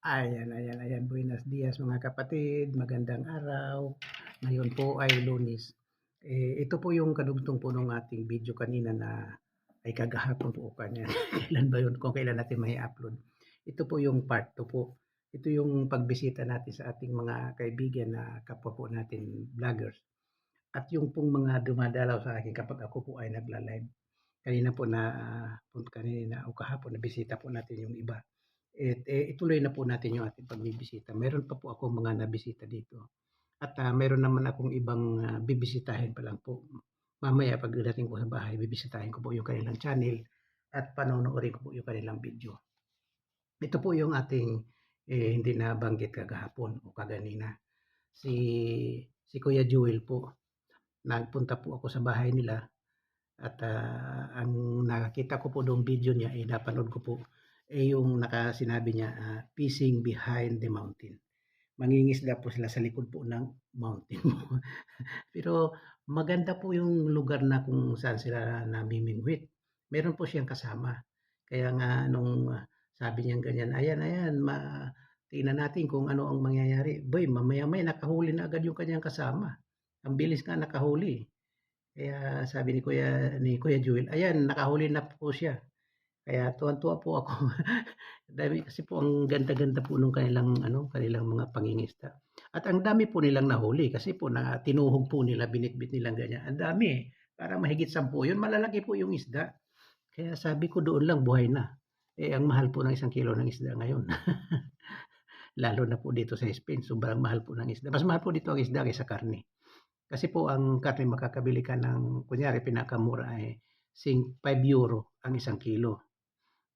Ayan, ayan, ayan. Buenos dias mga kapatid, magandang araw. Ngayon po ay Lunes. Eh, ito po yung kadugtong po ng ating video kanina na ay kagahapon po kanya. kailan ba yun? Kung kailan natin may upload. Ito po yung part 2 po. Ito yung pagbisita natin sa ating mga kaibigan na kapwa po natin vloggers. At yung pong mga dumadalaw sa akin kapag ako po ay nagla-live. Kanina po na, uh, kanina o kahapon na bisita po natin yung iba at eh, ituloy na po natin yung ating pagbibisita. Meron pa po ako mga nabisita dito. At uh, meron naman akong ibang uh, bibisitahin pa lang po. Mamaya pagdating ko sa bahay, bibisitahin ko po yung kanilang channel at panonoorin ko po yung kanilang video. Ito po yung ating eh, hindi na banggit kagahapon o kaganina. Si, si Kuya Jewel po, nagpunta po ako sa bahay nila at uh, ang nakakita ko po doong video niya ay eh, napanood ko po eh yung nakasinabi niya, uh, fishing behind the mountain. Mangingisda po sila sa likod po ng mountain. Pero maganda po yung lugar na kung saan sila namimingwit. Meron po siyang kasama. Kaya nga nung uh, sabi niya ganyan, ayan, ayan, ma, tingnan natin kung ano ang mangyayari. Boy, mamaya-maya nakahuli na agad yung kanyang kasama. Ang bilis nga nakahuli. Kaya sabi ni Kuya, ni Kuya Jewel, ayan, nakahuli na po siya. Kaya tuwan-tuwa po ako. dami kasi po ang ganda-ganda po nung kanilang ano, kanilang mga pangingisda. At ang dami po nilang nahuli kasi po na tinuhog po nila, binitbit nilang ganyan. Ang dami eh. Para mahigit sampu yun, malalaki po yung isda. Kaya sabi ko doon lang buhay na. Eh ang mahal po ng isang kilo ng isda ngayon. Lalo na po dito sa Spain, sobrang mahal po ng isda. Mas mahal po dito ang isda kaysa karne. Kasi po ang karne makakabili ka ng, kunyari pinakamura ay 5 euro ang isang kilo.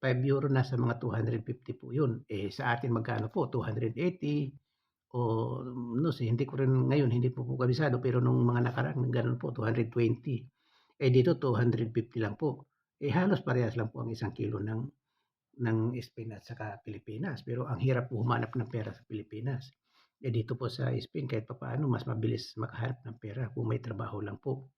5 euro na sa mga 250 po yun. Eh sa atin magkano po? 280 o no sé, hindi ko rin ngayon, hindi po po kabisado pero nung mga nakaraan ganun po, 220. Eh dito 250 lang po. Eh halos parehas lang po ang isang kilo ng ng Spain at saka Pilipinas. Pero ang hirap po humanap ng pera sa Pilipinas. Eh dito po sa Spain kahit pa paano mas mabilis makahanap ng pera kung may trabaho lang po.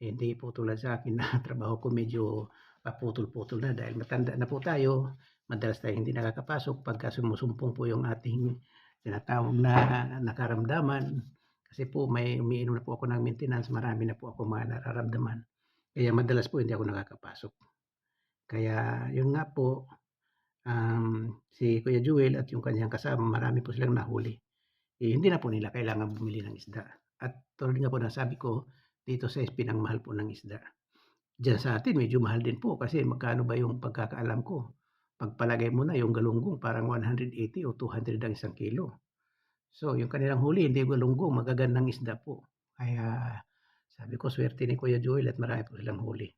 Eh, hindi po tulad sa akin na trabaho ko medyo paputol-putol na dahil matanda na po tayo. Madalas tayo hindi nakakapasok pagka sumusumpong po yung ating tinatawag na nakaramdaman. Kasi po may umiinom na po ako ng maintenance, marami na po ako mga nararamdaman. Kaya madalas po hindi ako nakakapasok. Kaya yun nga po, um, si Kuya Jewel at yung kanyang kasama, marami po silang nahuli. Eh, hindi na po nila kailangan bumili ng isda. At tulad nga po na sabi ko, dito sa SP, ang mahal po ng isda. Diyan sa atin medyo mahal din po kasi magkano ba yung pagkakaalam ko. Pagpalagay mo na yung galunggong parang 180 o 200 ang isang kilo. So yung kanilang huli hindi galunggong magagandang isda po. Kaya sabi ko swerte ni Kuya Joel at marami po silang huli.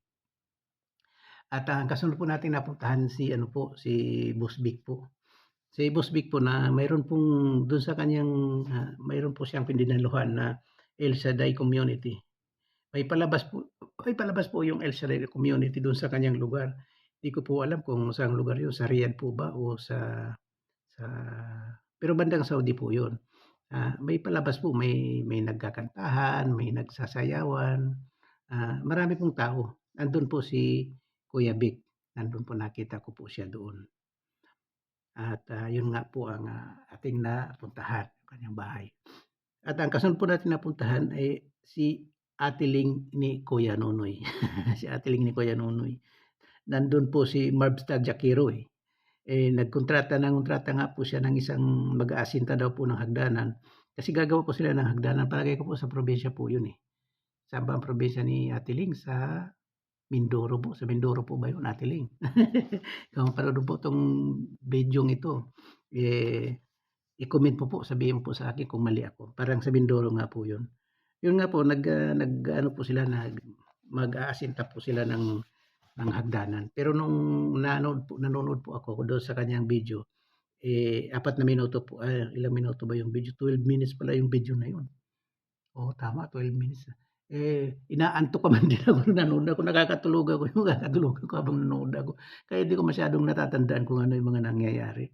At ang kasunod po natin napuntahan si ano po si Boss Big po. Si Boss Big po na mayroon pong doon sa kanyang uh, mayroon po siyang pindinaluhan na El Shaddai Community. May palabas po may palabas po yung El Shaddai community doon sa kanyang lugar. Hindi ko po alam kung saan lugar yun, sa Riyadh po ba o sa sa pero bandang Saudi po yun. Uh, may palabas po, may may nagkakantahan, may nagsasayawan. Uh, marami pong tao. Nandun po si Kuya Vic. Nandun po nakita ko po siya doon. At uh, yun nga po ang uh, ating napuntahan, kanyang bahay. At ang kasunod po natin napuntahan ay si atiling ni Kuya Nunoy. si atiling ni Kuya Nunoy. Nandun po si Marbstar Jakiro eh. eh. nagkontrata ng kontrata nga po siya ng isang mag-aasinta daw po ng hagdanan. Kasi gagawa po sila ng hagdanan. Palagay ko po sa probinsya po yun eh. Sa bang probinsya ni Atiling? Sa Mindoro po. Sa Mindoro po ba yun, Atiling? Kung mapanood po itong video ito, eh, i-comment po po, sabihin po sa akin kung mali ako. Parang sa Mindoro nga po yun. Yun nga po, nag, uh, nag ano po sila, nag, mag-aasinta po sila ng, ng hagdanan. Pero nung nanonood po, nanonood po ako doon sa kanyang video, eh, apat na minuto po, ah, ilang minuto ba yung video? 12 minutes pala yung video na yun. Oo, oh, tama, 12 minutes. Eh, inaanto ka man din ako nanonood ako, nakakatulog ako, yung nakakatulog ako habang nanonood ako. Kaya hindi ko masyadong natatandaan kung ano yung mga nangyayari.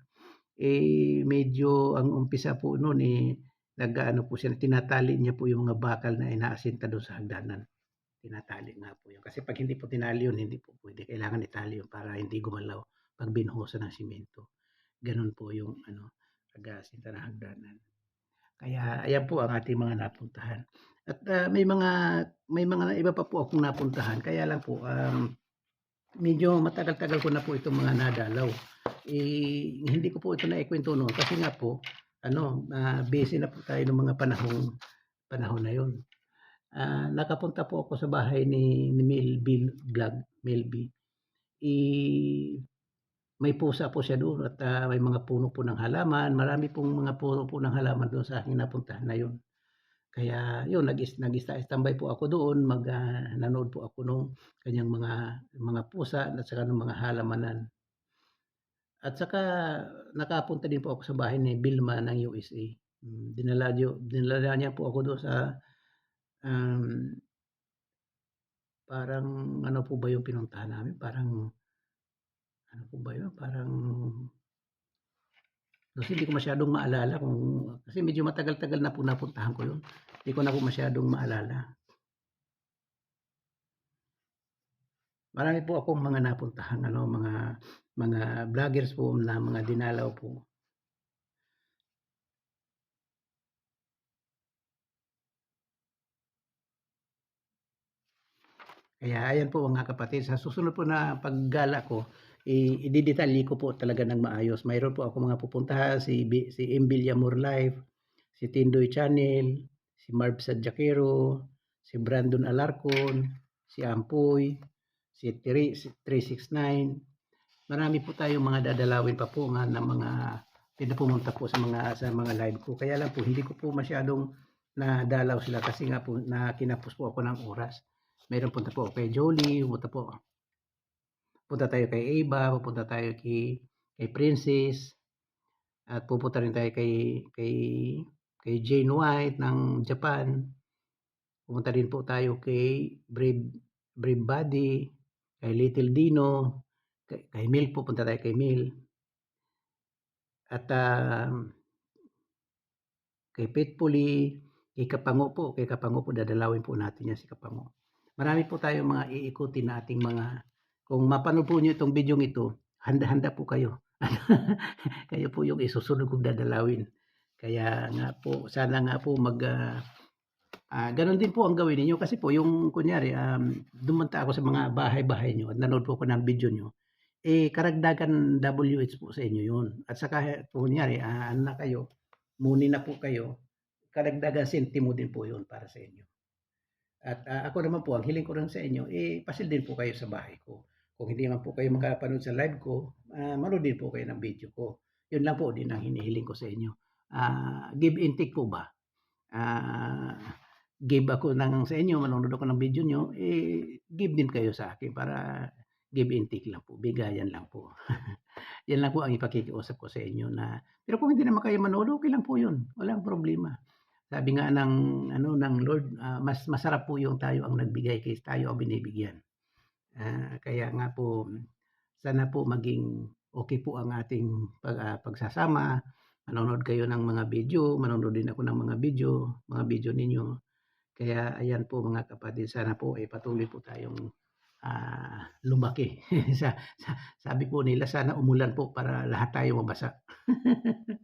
Eh, medyo ang umpisa po noon eh, nag-ano po siya, tinatali niya po yung mga bakal na inaasinta doon sa hagdanan. Tinatali nga po yun. Kasi pag hindi po tinali yun, hindi po pwede. Kailangan itali yun para hindi gumalaw pag binuhusan ng simento. Ganun po yung ano. taga Sinta ng Hagdanan. Kaya ayan po ang ating mga napuntahan. At ah, may mga may mga iba pa po akong napuntahan kaya lang po um, medyo matagal-tagal ko na po itong mga nadalaw. Eh, hindi ko po ito naikwento noon kasi nga po ano, ah, busy na po tayo ng mga panahong panahon na yon. Ah, nakapunta po ako sa bahay ni, ni Melby Vlog, Melby. Eh, may pusa po siya doon at ah, may mga puno po ng halaman. Marami pong mga puno po ng halaman doon sa aking napuntahan na yun. Kaya yun, nag nag-standby po ako doon, mag ah, nanood po ako nung kanyang mga mga pusa at saka ng mga halamanan. At saka nakapunta din po ako sa bahay ni Bilma ng USA. Hmm, dinala, dinala niya po ako doon sa um, parang ano po ba yung pinuntahan namin? Parang ano po ba yun? Parang kasi hindi ko masyadong maalala kung kasi medyo matagal-tagal na po napuntahan ko yun. Hindi ko na po masyadong maalala. Marami po akong mga napuntahan ano, mga mga vloggers po na mga dinalaw po. Kaya ayan po mga kapatid, sa susunod po na paggala ko, i- ididetalye ko po talaga ng maayos. Mayroon po ako mga pupuntahan, si, B- si M. Villamor Live, si Tindoy Channel, si Marv Sadjakero, si Brandon Alarcon, si Ampoy, si, Tri- si 369. Marami po tayong mga dadalawin pa po nga ng mga pinapumunta po sa mga sa mga live ko. Kaya lang po hindi ko po masyadong nadalaw sila kasi nga po na kinapos po ako ng oras. Meron punta po kay Jolie, punta po. Punta tayo kay Ava, pupunta tayo kay kay Princess. At pupunta rin tayo kay kay kay Jane White ng Japan. Pupunta din po tayo kay Brave Brave Buddy, kay Little Dino, kay, kay Mil pupunta tayo kay Mil. At um, kay Pitpuli, kay Kapango po, kay Kapango po dadalawin po natin yan si Kapango. Marami po tayong mga iikutin na ating mga kung mapanood po niyo itong video ito, handa-handa po kayo. kayo po yung isusunod kong dadalawin. Kaya nga po, sana nga po mag ah, ah, ganun din po ang gawin niyo kasi po yung kunyari um, dumunta ako sa mga bahay-bahay niyo at nanood po ako ng video niyo eh karagdagan WH po sa inyo yun. At saka kunyari ah, ano na kayo, muni na po kayo, karagdagan sentimo din po yun para sa inyo. At ah, ako naman po, ang hiling ko rin sa inyo, eh, pasil din po kayo sa bahay ko. Kung hindi man po kayo makapanood sa live ko, ah, manood din po kayo ng video ko. Yun lang po din ang hinihiling ko sa inyo. Ah, give and take po ba? Ah, give ako ng sa inyo, manonood ako ng video nyo, eh, give din kayo sa akin para give and take lang po, bigayan lang po. Yan lang po ang ipakikiusap ko sa inyo na, pero kung hindi naman kayo manood, okay lang po yun. Walang problema. Sabi nga ng ano ng Lord, ah, mas masarap po yung tayo ang nagbigay kaysa tayo ang binibigyan. Ah, kaya nga po sana po maging okay po ang ating pag, ah, pagsasama. Manonood kayo ng mga video, manonood din ako ng mga video, mga video ninyo. Kaya ayan po mga kapatid, sana po ay patuloy po tayong ah, lumaki. sa, sa, sabi po nila sana umulan po para lahat tayo mabasa.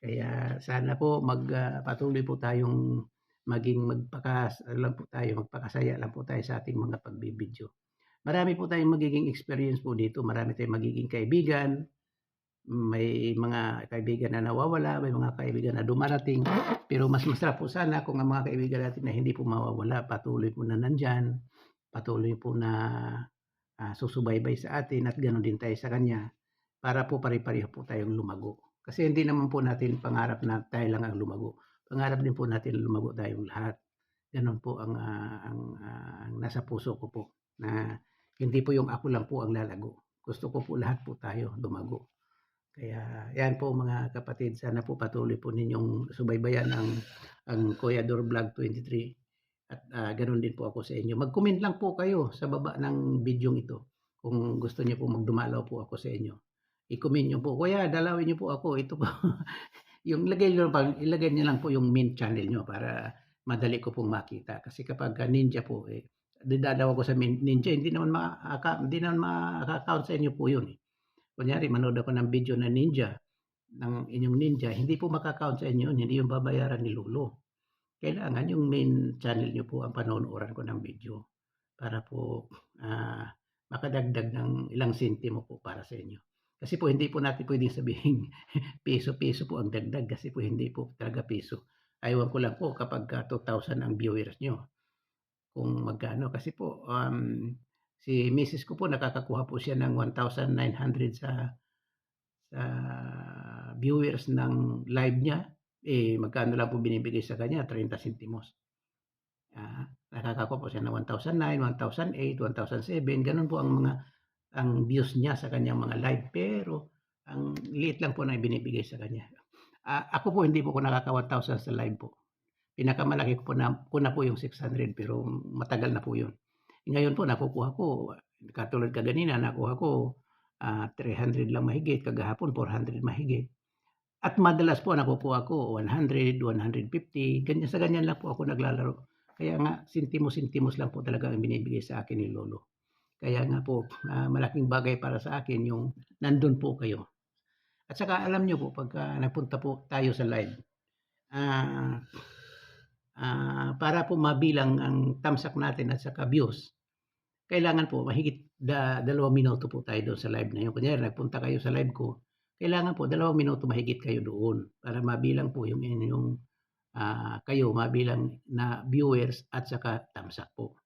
Kaya sana po magpatuloy po tayong maging magpakas lang po tayo, magpakasaya lang po tayo sa ating mga pagbibideo. Marami po tayong magiging experience po dito, marami tayong magiging kaibigan, may mga kaibigan na nawawala, may mga kaibigan na dumarating, pero mas masarap po sana kung ang mga kaibigan natin na hindi po mawawala, patuloy po na nandyan, patuloy po na ah, susubaybay sa atin at ganoon din tayo sa kanya para po pare-pareho po tayong lumago. Kasi hindi naman po natin pangarap na tayo lang ang lumago. Pangarap din po natin lumago tayong lahat. Ganon po ang, ah, ang, ah, ang nasa puso ko po na hindi po yung ako lang po ang lalago. Gusto ko po lahat po tayo lumago. Kaya yan po mga kapatid, sana po patuloy po ninyong subaybayan ang, ang Kuya Dor Vlog 23 at ah, ganun din po ako sa inyo. Mag-comment lang po kayo sa baba ng video ito kung gusto niyo po magdumalaw po ako sa inyo. I-comment niyo po, Kuya, dalawin niyo po ako. Ito po. yung ilagay niyo lang, ilagay niyo lang po yung main channel niyo para madali ko pong makita. Kasi kapag ka ninja po, eh, didalaw ko sa ninja, hindi naman ma naman ma-account sa inyo po yun. Eh. Kunyari, manood ako ng video na ninja. ng inyong ninja, hindi po maka-count sa inyo hindi 'yun babayaran ni lolo. Kailangan yung main channel niyo po ang panonooran ko ng video para po, ah, makadagdag ng ilang sentimo po para sa inyo. Kasi po hindi po natin puwedeng sabihing piso-piso po ang dagdag kasi po hindi po talaga piso. Ewan ko lang po kapagka 2,000 ang viewers niyo, kung magkano. Kasi po, um, si misis ko po nakakakuha po siya ng 1,900 sa sa viewers ng live niya, eh, magkano lang po binibigay sa kanya, 30 sentimos. Ah, nakakakuha po siya ng 1,009, 1,008, 1,007, gano'n po ang mga ang views niya sa kanyang mga live. Pero ang liit lang po na ibinibigay sa kanya. Ah, ako po hindi po ako nakaka-1,000 sa live po. Pinakamalaki ko po na ko po yung 600 pero matagal na po 'yun. Ngayon po nakukuha ko, katulad kaganina nakuha ko, ah, 300 lang mahigit, kagahapon 400 mahigit. At madalas po nakukuha ko 100, 150, ganyan sa ganyan lang po ako naglalaro. Kaya nga sentimos-sentimos lang po talaga ang binibigay sa akin ni lolo. Kaya nga po, ah, malaking bagay para sa akin yung nandun po kayo. At saka alam niyo po pagka nagpunta po tayo sa live, ah, ah, para po mabilang ang tamsak natin at saka views, kailangan po mahigit da dalawang minuto po tayo doon sa live na yun. Kunyari nagpunta kayo sa live ko, kailangan po dalawang minuto mahigit kayo doon para mabilang po yung inyong, ah, kayo mabilang na viewers at saka tamsak po.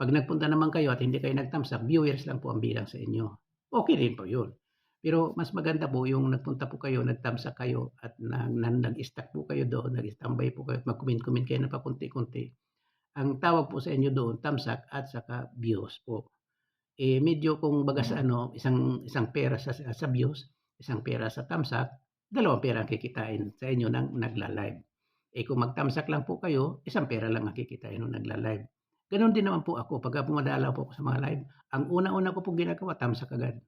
'Pag nagpunta naman kayo at hindi kayo nagtamsak, viewers lang po ang bilang sa inyo. Okey rin po 'yun. Pero mas maganda po yung nagpunta po kayo, nagtamsak kayo at na na nag-stuck po kayo doon, nag-standby po kayo at mag-comment-comment kayo ng pakonti-konti. Ang tawag po sa inyo doon tamsak at saka views po. Eh, medyo kung baga sa ano, isang isang pera sa sa views, isang pera sa tamsak, dalawang pera ang kikitain sa inyo ng nagla-live. Eh, kung magtamsak lang po kayo, isang pera lang ang kikitain nung nagla-live. Gano'n din naman po ako pagka pumadalaw po ako sa mga live, ang una-una ko pong ginagawa tamsak agad.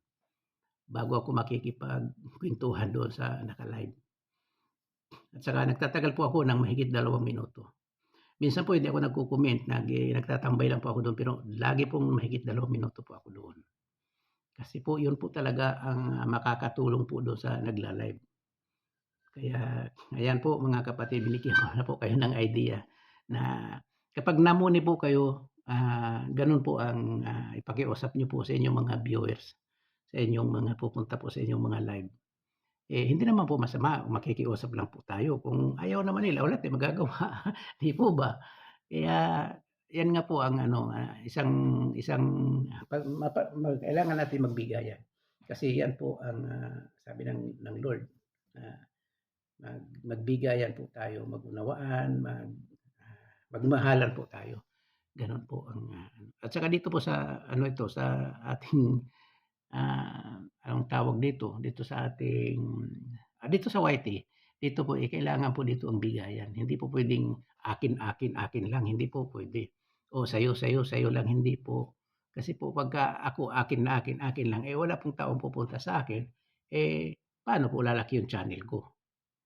Bago ako makikipagkuwentuhan doon sa naka-live. At saka nagtatagal po ako ng mahigit dalawang minuto. Minsan po hindi ako nagko-comment, nag nagtatambay lang po ako doon pero lagi pong mahigit dalawang minuto po ako doon. Kasi po 'yun po talaga ang makakatulong po doon sa nagla-live. Kaya ayan po mga kapatid, binigyan ko na po kayo ng idea na kapag namuni po kayo, ah, gano'n po ang, ah, ipakiusap niyo po sa inyong mga viewers, sa inyong mga pupunta po sa inyong mga live. Eh, hindi naman po masama makikiusap lang po tayo. Kung ayaw naman nila, wala tayong magagawa, 'di po ba? Kaya 'yan nga po ang ano, ah, isang isang kailangan natin magbigayan. Kasi 'yan po ang, ah, sabi ng ng Lord, ah, mag magbigayan po tayo, mag-unawaan, mag ah, magmahalan po tayo. Gano'n po ang, ah, at saka dito po sa ano ito, sa ating, ah, anong tawag dito, dito sa ating, ah, dito sa YT, dito po, eh, kailangan po dito ang bigayan. Hindi po puwedeng akin, akin, akin lang, hindi po puwede. O sa'yo, sa'yo, sa'yo lang, hindi po. Kasi po pagka ako akin na akin, akin lang, eh, wala pong taong pupunta sa akin, eh, paano po lalaki yung channel ko?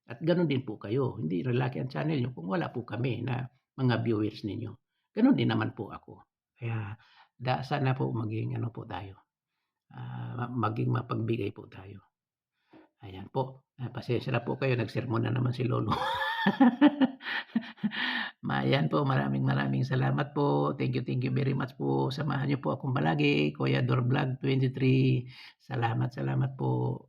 At gano'n din po kayo, hindi lalaki ang channel niyo kung wala po kami na mga viewers ninyo. Gano'n din naman po ako. Kaya da sana po maging ano po tayo, ah, maging mapagbigay po tayo. Ayan po, ah, pasensya na po kayo nagsermon na naman si lolo. Ayan po, maraming maraming salamat po. Thank you, thank you very much po. Samahan niyo po akong palagi, Kuya Dor Vlog 23. Salamat, salamat po.